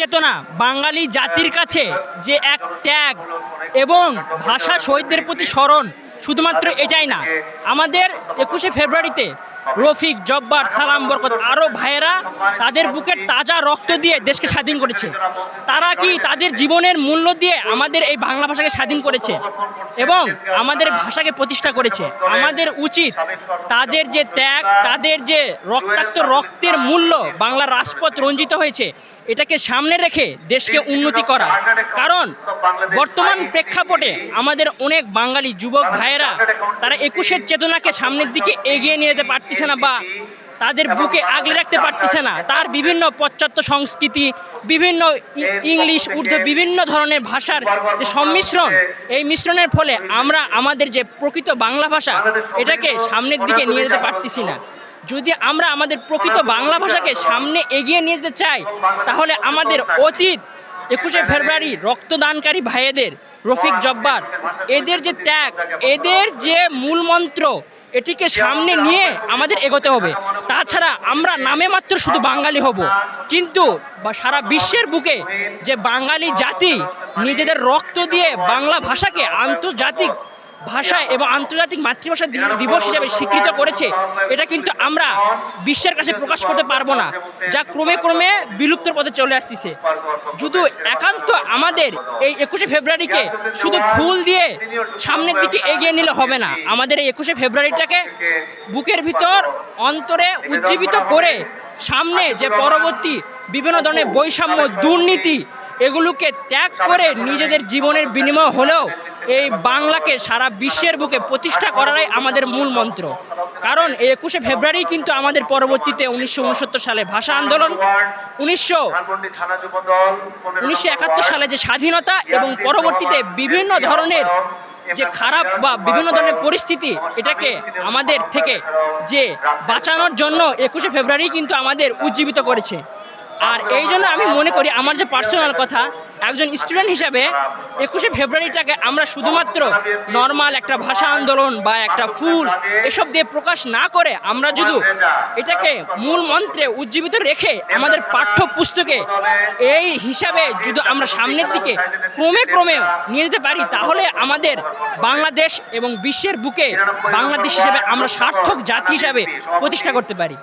চেতনা বাঙালি জাতির কাছে যে এক ত্যাগ এবং ভাষা শহীদদের প্রতি স্মরণ শুধুমাত্র এটাই না। আমাদের একুশে ফেব্রুয়ারিতে রফিক, জব্বার, সালাম, বরকত আরও ভাইয়েরা তাদের বুকের তাজা রক্ত দিয়ে দেশকে স্বাধীন করেছে। তারা কি তাদের জীবনের মূল্য দিয়ে আমাদের এই বাংলা ভাষাকে স্বাধীন করেছে এবং আমাদের ভাষাকে প্রতিষ্ঠা করেছে? আমাদের উচিত তাদের যে ত্যাগ, তাদের যে রক্তাক্ত রক্তের মূল্য বাংলা রাজপথ রঞ্জিত হয়েছে, এটাকে সামনে রেখে দেশকে উন্নতি করা। কারণ বর্তমান প্রেক্ষাপটে আমাদের অনেক বাঙালি যুবক ভাইয়েরা তারা একুশের চেতনাকে সামনের দিকে এগিয়ে নিয়ে যেতে পারতেছে না বা তাদের বুকে আগলে রাখতে পারতেছে না। তার বিভিন্ন পাশ্চাত্য সংস্কৃতি, বিভিন্ন ইংলিশ, উর্দু, বিভিন্ন ধরনের ভাষার যে সম্মিশ্রণ, এই মিশ্রণের ফলে আমরা আমাদের যে প্রকৃত বাংলা ভাষা, এটাকে সামনের দিকে নিয়ে যেতে পারতেছি না। যদি আমরা আমাদের প্রকৃত বাংলা ভাষাকে সামনে এগিয়ে নিয়ে যেতে চাই, তাহলে আমাদের অতীত একুশে ফেব্রুয়ারি রক্তদানকারী ভাইয়েদের রফিক জব্বার, এদের যে ত্যাগ, এদের যে মূল মন্ত্র এটিকে সামনে নিয়ে আমাদের এগোতে হবে। তাছাড়া আমরা নামে মাত্র শুধু বাঙালি হব। কিন্তু বা সারা বিশ্বের বুকে যে বাঙালি জাতি নিজেদের রক্ত দিয়ে বাংলা ভাষাকে আন্তর্জাতিক ভাষায় এবং আন্তর্জাতিক মাতৃভাষা দিবস হিসেবে স্বীকৃত করেছে, এটা কিন্তু আমরা বিশ্বের কাছে প্রকাশ করতে পারব না, যা ক্রমে ক্রমে বিলুপ্তর পথে চলে আসতেছে। শুধু একান্ত আমাদের এই একুশে ফেব্রুয়ারিকে শুধু ফুল দিয়ে সামনের দিকে এগিয়ে নিলে হবে না, আমাদের এই একুশে ফেব্রুয়ারিটাকে বুকের ভিতর অন্তরে উজ্জীবিত করে সামনে যে পরবর্তী বিভিন্ন ধরনের বৈষম্য, দুর্নীতি, এগুলোকে ত্যাগ করে নিজেদের জীবনের বিনিময় হলেও এই বাংলাকে সারা বিশ্বের বুকে প্রতিষ্ঠা করাটাই আমাদের মূল মন্ত্র। কারণ এই একুশে ফেব্রুয়ারি কিন্তু আমাদের পরবর্তীতে উনিশশো উনসত্তর সালে ভাষা আন্দোলন, উনিশশো উনিশশো সালে যে স্বাধীনতা এবং পরবর্তীতে বিভিন্ন ধরনের যে খারাপ বা বিভিন্ন ধরনের পরিস্থিতি, এটাকে আমাদের থেকে যে বাঁচানোর জন্য একুশে ফেব্রুয়ারি কিন্তু আমাদের উজ্জীবিত করেছে। আর এই জন্য আমি মনে করি আমার যে পার্সোনাল কথা, একজন স্টুডেন্ট হিসাবে একুশে ফেব্রুয়ারিটাকে আমরা শুধুমাত্র নর্মাল একটা ভাষা আন্দোলন বা একটা ফুল এসব দিয়ে প্রকাশ না করে আমরা যদি এটাকে মূল মন্ত্রে উজ্জীবিত রেখে আমাদের পাঠ্য পুস্তকে এই হিসাবে যদি আমরা সামনের দিকে ক্রমে ক্রমে নিয়ে যেতে পারি, তাহলে আমাদের বাংলাদেশ এবং বিশ্বের বুকে বাংলাদেশ হিসাবে আমরা সার্থক জাতি হিসাবে প্রতিষ্ঠা করতে পারি।